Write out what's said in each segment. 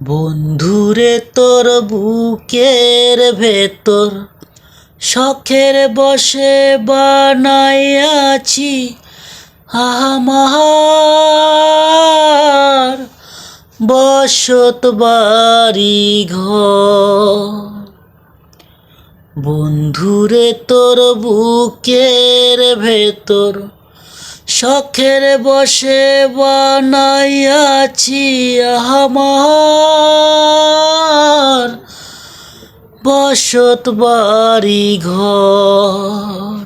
বন্ধুরে তোর বুকের ভেতর শখের বসে বানাইয়াছি আমার বসত বাড়ি ঘর। বন্ধুরে তোর বুকের ভেতর শখের বসে বানাইয়াছি আমার। বসত বাড়ি ঘর।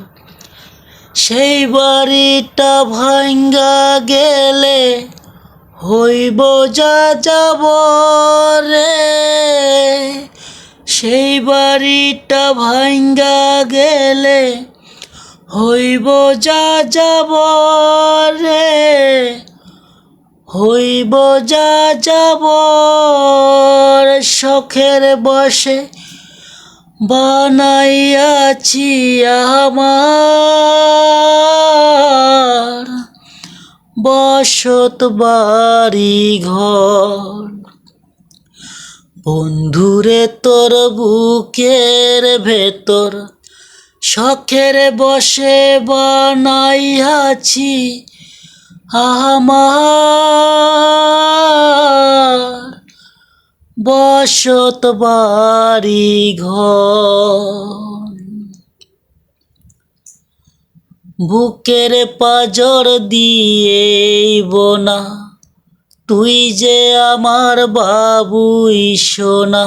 সেই বাড়িটা ভাঙ্গা গেলে হইব যা যাব রে সেই বাড়িটা ভাঙ্গা গেলে হইব যা যাব রে হইব যা যাব শখের বসে বানাইয়াছি আমার। বসত বাড়ি ঘর, বন্ধুরে তোর বুকের ভেতর শখের বসে বানাইয়াছি। আমার বসত বাড়ি ঘর। বুকের পাজর দিয়ে বোনা তুই যে আমার বাবুই সোনা।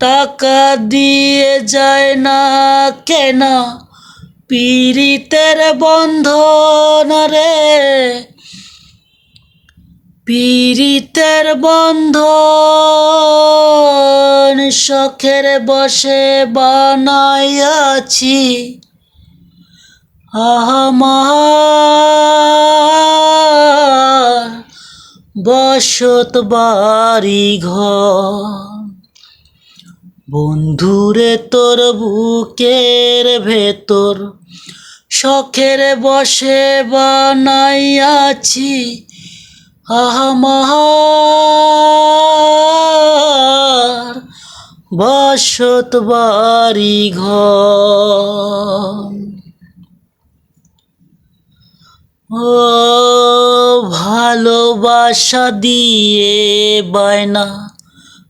টাকা দিয়ে যায় না কেন? পীড়িতের বন্ধন রে। পীড়িতের বন্ধন শখের বসে বানাইয়াছি। আমার বসত বাড়ি ঘর বন্ধুরে তোর বুকের ভেতর শখের বসে বানাইয়াছি আমার বসত বাড়ি ঘর। ও ভালোবাসা দিয়ে বায়না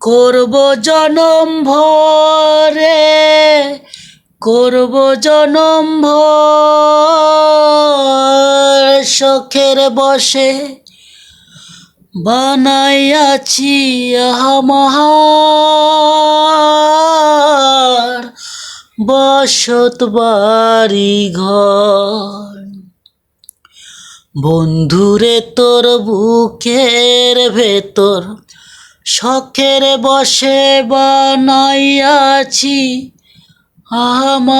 করব জনম ভরে, করব জনম ভর। শখের বসে বানাইয়াছি আমার বসত বাড়ি ঘর। বন্ধুরে তোর বুকের ভেতর শখের বসে বানাইয়াছি আমার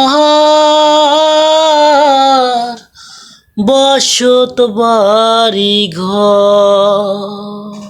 বসত বাড়ি ঘর